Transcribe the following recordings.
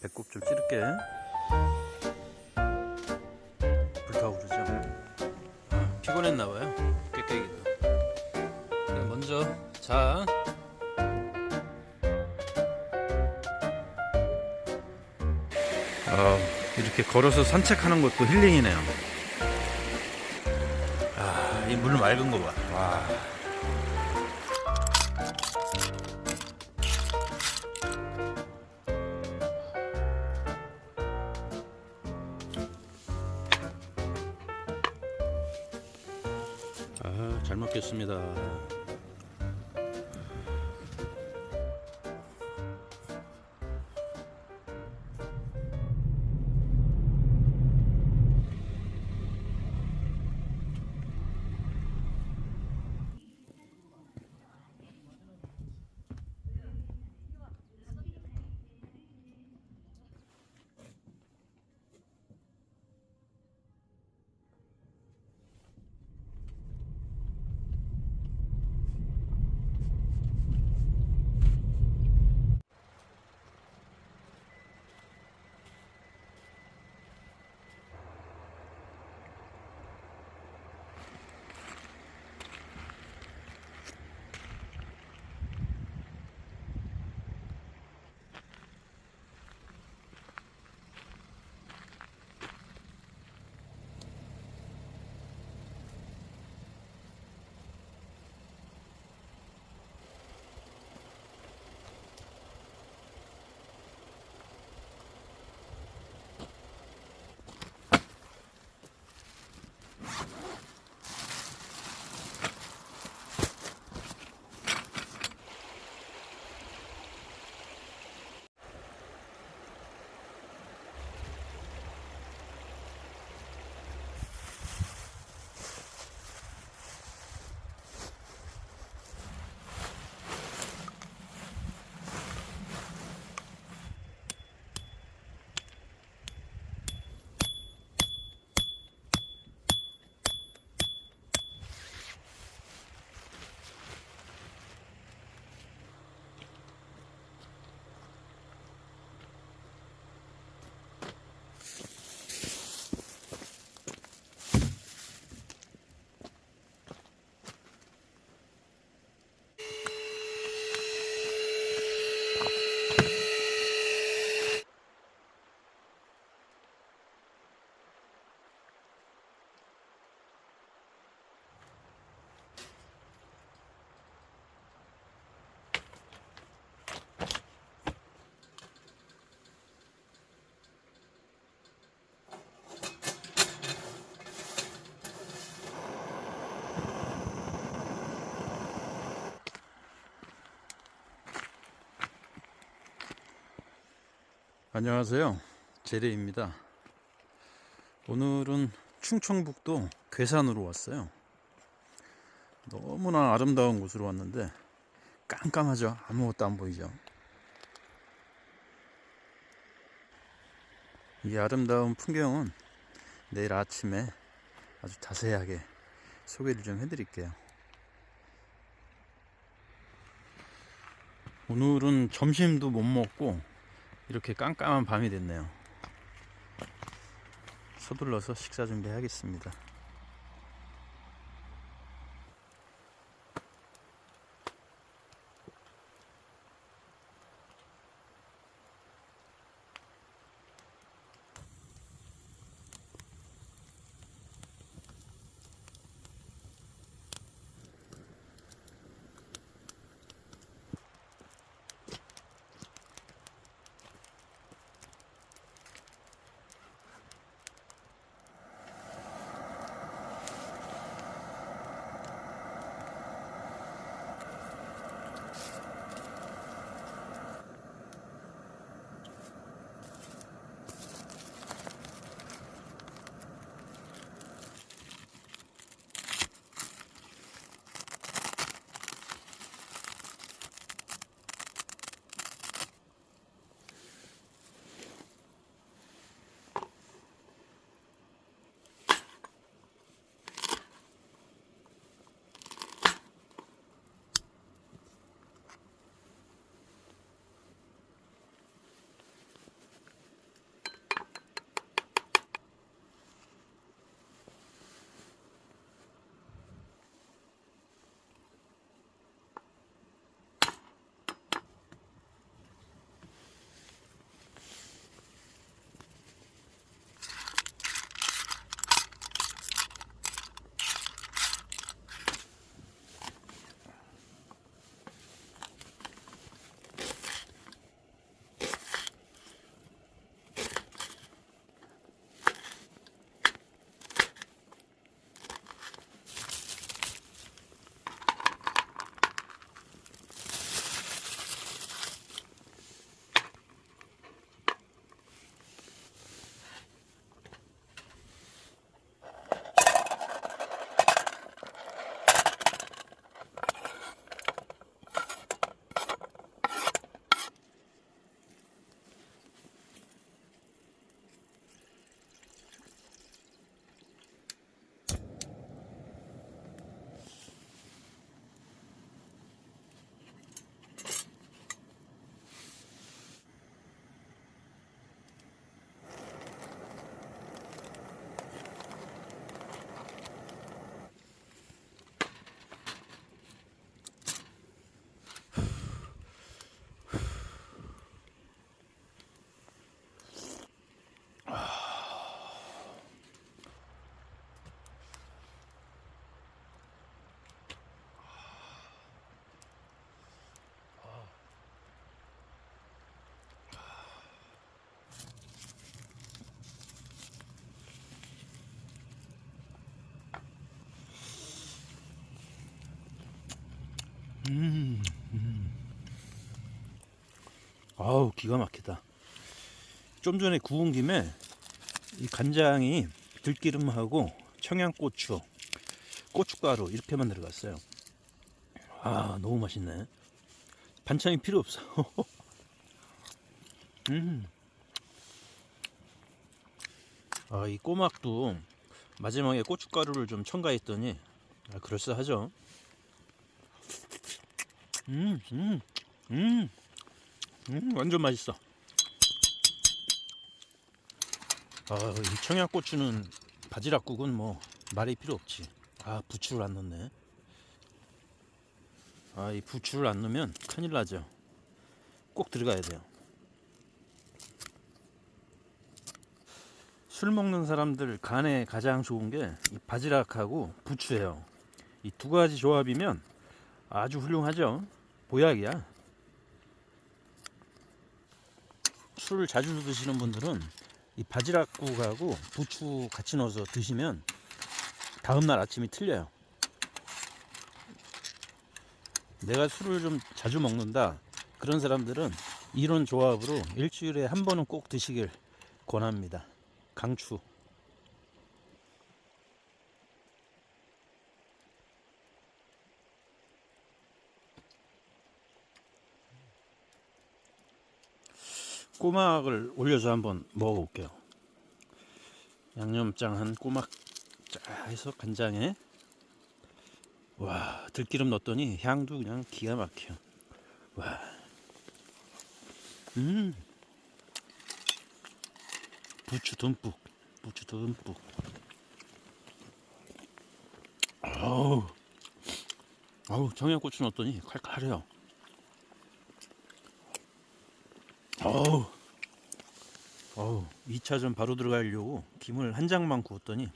배꼽 좀 찌를게. 불타오르죠. 아, 피곤했나봐요. 그래, 먼저 자. 아, 이렇게 걸어서 산책하는 것도 힐링이네요. 아, 이 물 맑은 거 봐. 먹겠습니다. 안녕하세요. 제레입니다. 오늘은 충청북도 괴산으로 왔어요. 너무나 아름다운 곳으로 왔는데 깜깜하죠. 아무것도 안 보이죠. 이 아름다운 풍경은 내일 아침에 아주 자세하게 소개를 좀 해드릴게요. 오늘은 점심도 못 먹고 이렇게 깜깜한 밤이 됐네요. 서둘러서 식사 준비하겠습니다. 음, 음. 아우 기가 막히다. 좀 전에 구운 김에 이 간장이 들기름하고 청양고추, 고춧가루 이렇게만 들어갔어요. 아 너무 맛있네. 반찬이 필요 없어. 음. 아, 이 꼬막도 마지막에 고춧가루를 좀 첨가했더니 아, 그럴싸하죠. 음, 음, 음, 음, 완전 맛있어. 아, 이 청양고추는 바지락국은 뭐 말이 필요 없지. 아, 부추를 안 넣네. 아, 이 부추를 안 넣으면 큰일 나죠. 꼭 들어가야 돼요. 술 먹는 사람들 간에 가장 좋은 게이 바지락하고 부추예요. 이 두 가지 조합이면 아주 훌륭하죠. 보약이야. 술을 자주 드시는 분들은 이 바지락국하고 부추 같이 넣어서 드시면 다음날 아침이 틀려요. 내가 술을 좀 자주 먹는다. 그런 사람들은 이런 조합으로 일주일에 한 번은 꼭 드시길 권합니다. 강추. 꼬막을 올려서 한번 먹어볼게요. 양념장 한 꼬막 쫙 해서 간장에 와 들기름 넣었더니 향도 그냥 기가 막혀. 와. 음. 부추 듬뿍. 부추 듬뿍. 아우. 아우 청양고추 넣었더니 칼칼해요. 어우, 어우, 2차전 바로 들어가려고 김을 한 장만 구웠더니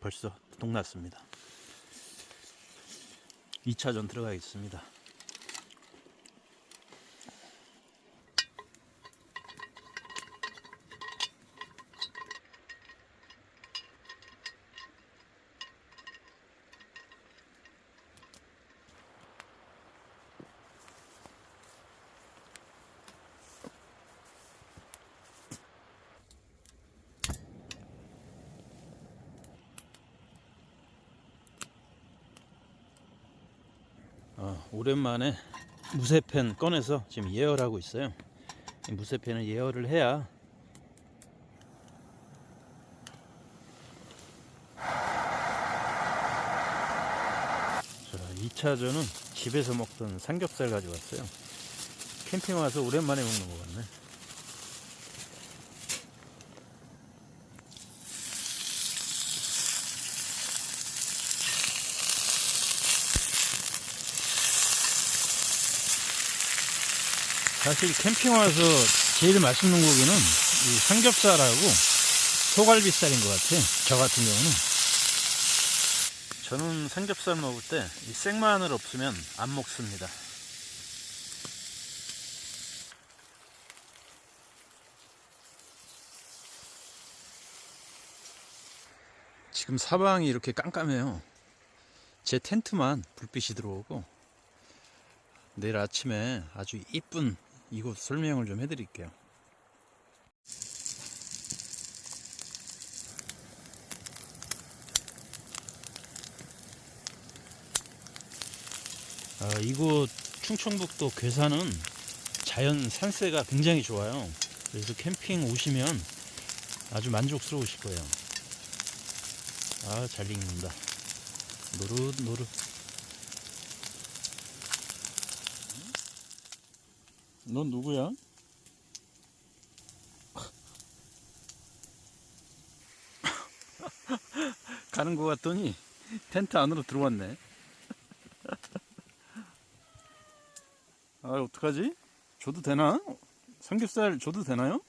벌써 동났습니다. 2차전 들어가겠습니다. 어, 오랜만에 무쇠펜 꺼내서 지금 예열하고 있어요. 이 무쇠펜을 예열을 해야 자, 2차전은 집에서 먹던 삼겹살 가져왔어요. 캠핑 와서 오랜만에 먹는 것 같네. 사실 캠핑 와서 제일 맛있는 고기는 이 삼겹살하고 소갈비살인 것 같아. 저 같은 경우는. 저는 삼겹살 먹을 때이 생마늘 없으면 안 먹습니다. 지금 사방이 이렇게 깜깜해요. 제 텐트만 불빛이 들어오고 내일 아침에 아주 이쁜 이곳 설명을 좀 해드릴게요. 아, 이곳 충청북도 괴산은 자연 산세가 굉장히 좋아요. 그래서 캠핑 오시면 아주 만족스러우실 거예요. 아, 잘 익는다. 노릇 노릇. 넌 누구야? 가는 거 같더니 텐트 안으로 들어왔네. 아, 어떡하지? 줘도 되나? 삼겹살 줘도 되나요?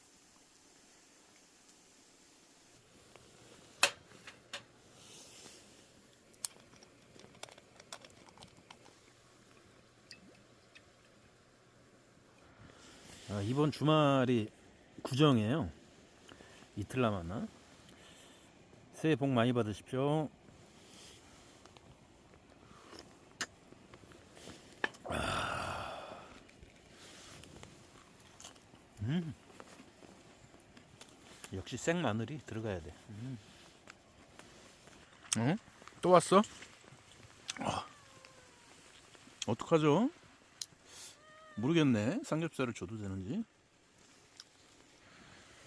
주말이 구정이에요. 이틀 남았나? 새해 복 많이 받으십시오. 아. 음. 역시 생마늘이 들어가야 돼. 음. 응? 또 왔어? 어. 어떡하죠? 모르겠네. 삼겹살을 줘도 되는지.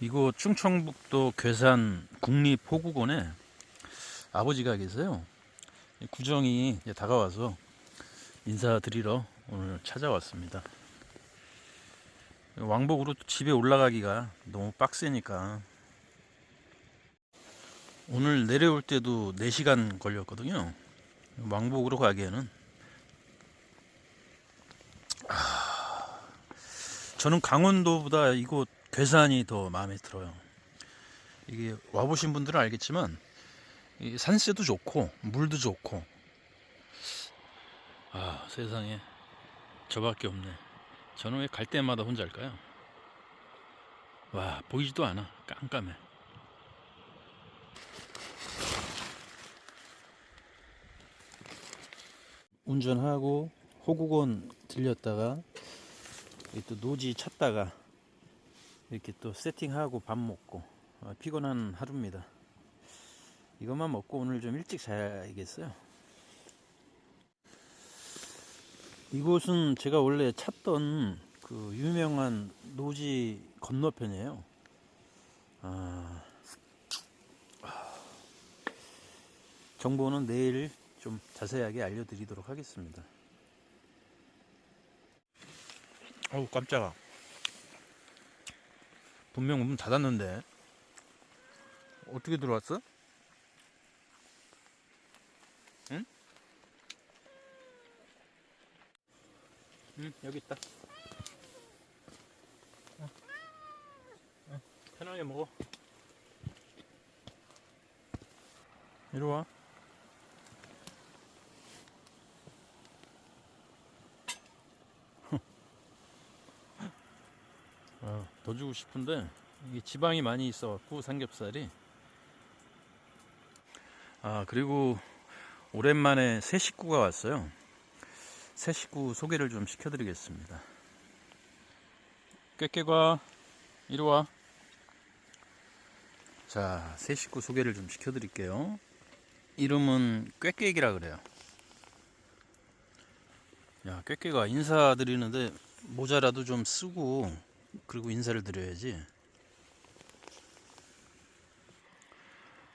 이곳 충청북도 괴산 국립호국원에 아버지가 계세요. 이 구정이 다가와서 인사드리러 오늘 찾아왔습니다. 왕복으로 집에 올라가기가 너무 빡세니까 오늘 내려올 때도 4시간 걸렸거든요. 왕복으로 가기에는 아, 저는 강원도보다 이곳 괴산이 더 마음에 들어요. 이게 와보신 분들은 알겠지만 이 산세도 좋고 물도 좋고 아 세상에 저밖에 없네. 저는 왜 갈 때마다 혼자일까요? 와 보이지도 않아 깜깜해. 운전하고 호국원 들렸다가 또 노지 찾다가 이렇게 또 세팅하고 밥 먹고 아, 피곤한 하루입니다. 이것만 먹고 오늘 좀 일찍 자야겠어요. 이곳은 제가 원래 찾던 그 유명한 노지 건너편이에요. 아, 정보는 내일 좀 자세하게 알려드리도록 하겠습니다. 어우 깜짝아. 분명 문 닫았는데 어떻게 들어왔어? 응? 응 여기 있다. 편하게 먹어. 이리 와. 더 주고 싶은데 이게 지방이 많이 있어 갖고 삼겹살이. 아 그리고 오랜만에 새 식구가 왔어요. 새 식구 소개를 좀 시켜드리겠습니다. 꾀꾀과 이리 와 자새 식구 소개를 좀 시켜드릴게요. 이름은 꾀꾀기라 그래요. 야 꾀꾀가 인사드리는데 모자라도 좀 쓰고 그리고 인사를 드려야지.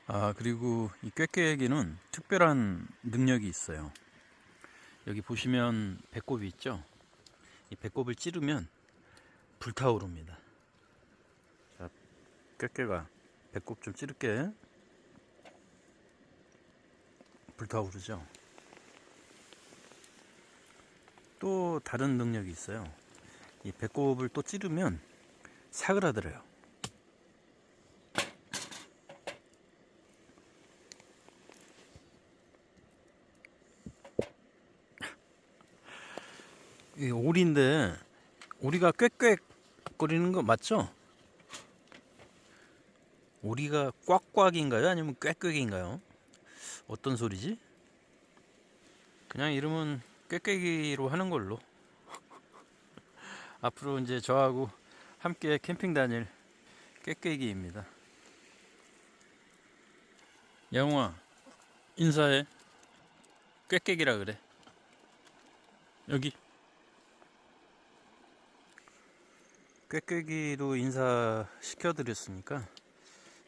아, 그리고 이 꾀꾀에게는 특별한 능력이 있어요. 여기 보시면 배꼽이 있죠? 이 배꼽을 찌르면 불타오릅니다. 자, 꾀꾀가 배꼽 좀 찌를게. 불타오르죠? 또 다른 능력이 있어요. 이 배꼽을 또 찌르면 사그라들어요. 이 오리인데 오리가 꽥꽥 거리는 거 맞죠? 오리가 꽉꽉인가요? 아니면 꽥꽥인가요? 어떤 소리지? 그냥 이름은 꾀꾀기로 하는 걸로. 앞으로 이제 저하고 함께 캠핑 다닐 꾀꾀기입니다. 영웅아, 인사해. 꾀꾀기라 그래. 여기. 꾀꾀기로 인사시켜드렸으니까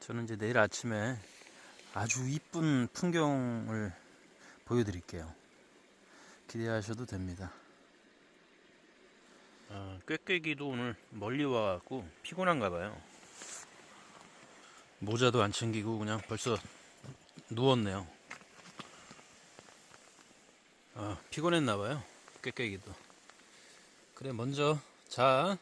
저는 이제 내일 아침에 아주 이쁜 풍경을 보여드릴게요. 기대하셔도 됩니다. 아, 꾀꾀기도 오늘 멀리 와갖고 피곤한가 봐요. 모자도 안 챙기고 그냥 벌써 누웠네요. 아, 피곤했나 봐요. 꾀꾀기도. 그래, 먼저 자.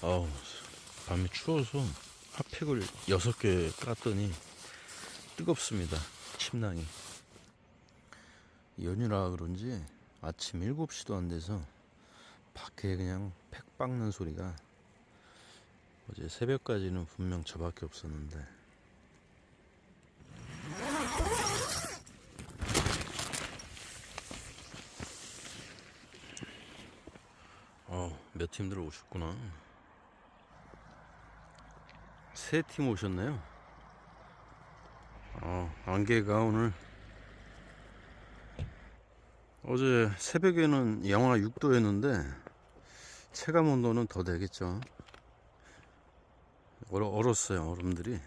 어우, 밤에 추워서 핫팩을 6개 깠더니 뜨겁습니다. 침낭이. 연휴라 그런지 아침 7시도 안 돼서 밖에 그냥 팩 박는 소리가 어제 새벽까지는 분명 저밖에 없었는데 어, 몇 팀들 오셨구나. 세 팀 오셨네요. 어, 안개가 오늘 어제 새벽에는 영하 6도였는데 체감 온도는 더 되겠죠. 얼었어요, 얼음들이.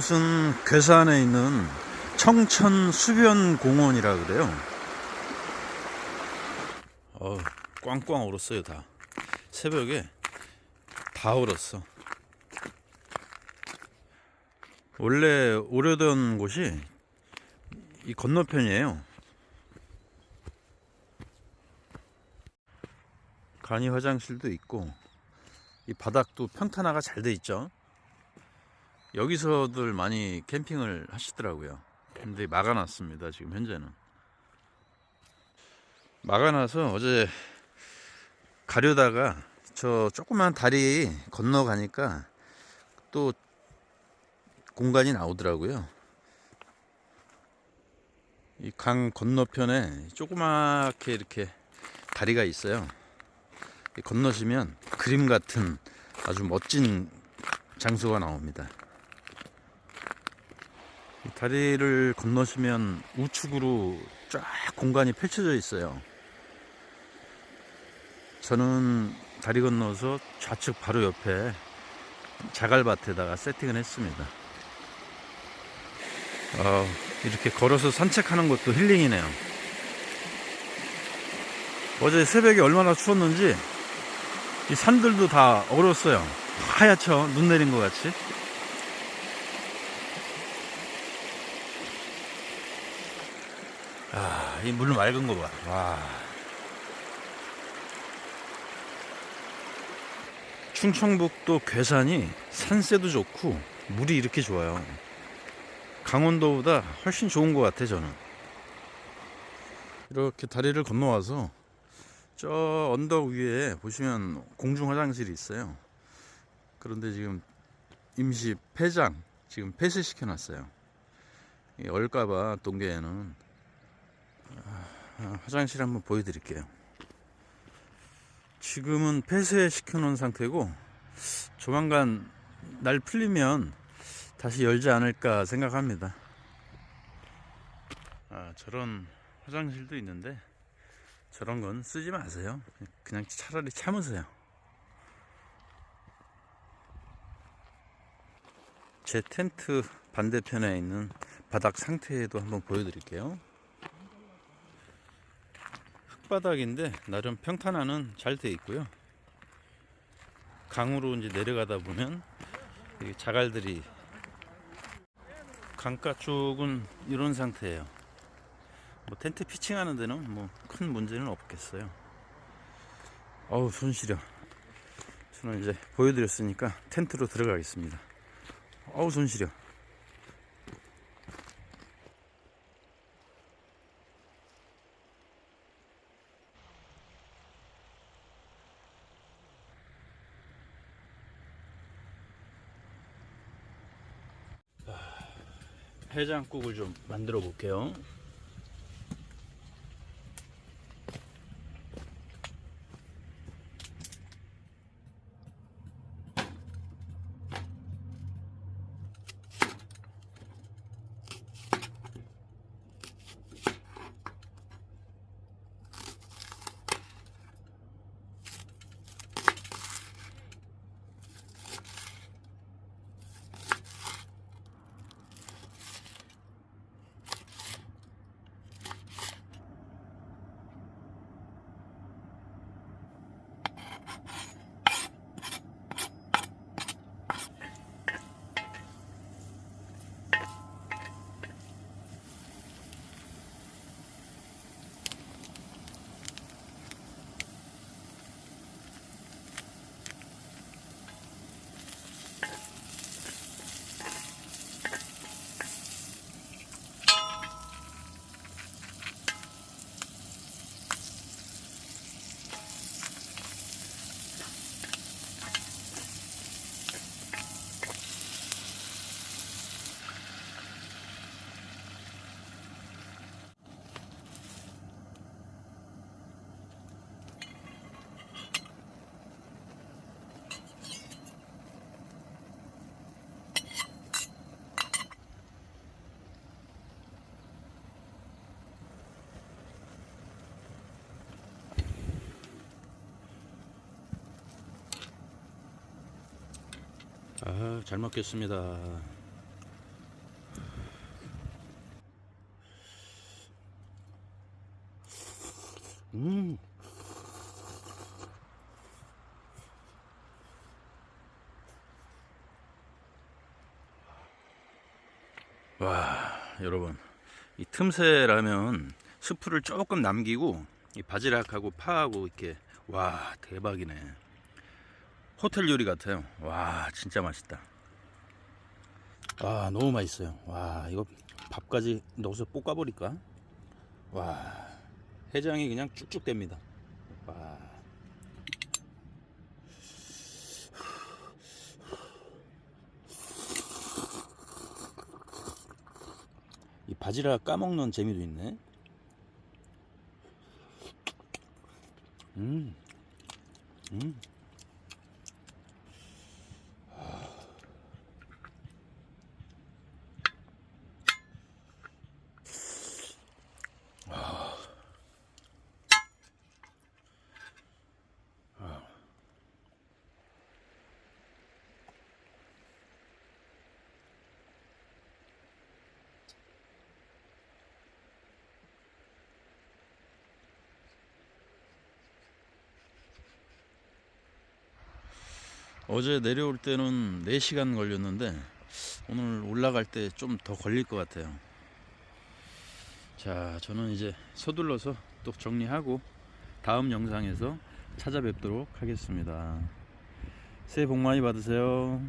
이곳은 괴산에 있는 청천 수변 공원이라 그래요. 어, 꽝꽝 얼었어요 다. 새벽에 다 얼었어. 원래 오래된 곳이 이 건너편이에요. 간이 화장실도 있고 이 바닥도 평탄화가 잘 돼 있죠. 여기서들 많이 캠핑을 하시더라고요. 근데 막아놨습니다. 지금 현재는 막아놔서 어제 가려다가 저 조그만 다리 건너가니까 또 공간이 나오더라고요. 이 강 건너편에 조그맣게 이렇게 다리가 있어요. 이 건너시면 그림 같은 아주 멋진 장소가 나옵니다. 이 다리를 건너시면 우측으로 쫙 공간이 펼쳐져 있어요. 저는 다리 건너서 좌측 바로 옆에 자갈밭에다가 세팅을 했습니다. 아, 이렇게 걸어서 산책하는 것도 힐링이네요. 어제 새벽에 얼마나 추웠는지 이 산들도 다 얼었어요. 하얗죠? 눈 내린 것 같이. 이물 맑은 거 봐. 와. 충청북도 괴산이 산세도 좋고 물이 이렇게 좋아요. 강원도보다 훨씬 좋은 것 같아 저는. 이렇게 다리를 건너와서 저 언덕 위에 보시면 공중 화장실이 있어요. 그런데 지금 임시 폐장 지금 폐쇄시켜 놨어요. 얼까봐 동계에는 아, 화장실 한번 보여드릴게요. 지금은 폐쇄시켜 놓은 상태고 조만간 날 풀리면 다시 열지 않을까 생각합니다. 아, 저런 화장실도 있는데 저런 건 쓰지 마세요. 그냥 차라리 참으세요. 제 텐트 반대편에 있는 바닥 상태도 한번 보여드릴게요. 흙바닥인데 나름 평탄화는 잘 돼 있고요. 강으로 이제 내려가다 보면 이 자갈들이 강가 쪽은 이런 상태예요. 뭐 텐트 피칭하는 데는 뭐 큰 문제는 없겠어요. 어우 손 시려. 저는 이제 보여드렸으니까 텐트로 들어가겠습니다. 어우 손 시려. 해장국을 좀 만들어 볼게요. 아, 잘 먹겠습니다. 음. 와, 여러분. 이 틈새 라면 스프를 조금 남기고 이 바지락하고 파하고 이렇게 와, 대박이네. 호텔 요리 같아요. 와, 진짜 맛있다. 아, 너무 맛있어요. 와, 이거 밥까지 넣어서 볶아 버릴까? 와, 해장이 그냥 쭉쭉 됩니다. 와. 이 바지락 까먹는 재미도 있네. 음, 음. 어제 내려올 때는 4시간 걸렸는데 오늘 올라갈 때 좀 더 걸릴 것 같아요. 자, 저는 이제 서둘러서 또 정리하고 다음 영상에서 찾아뵙도록 하겠습니다. 새해 복 많이 받으세요.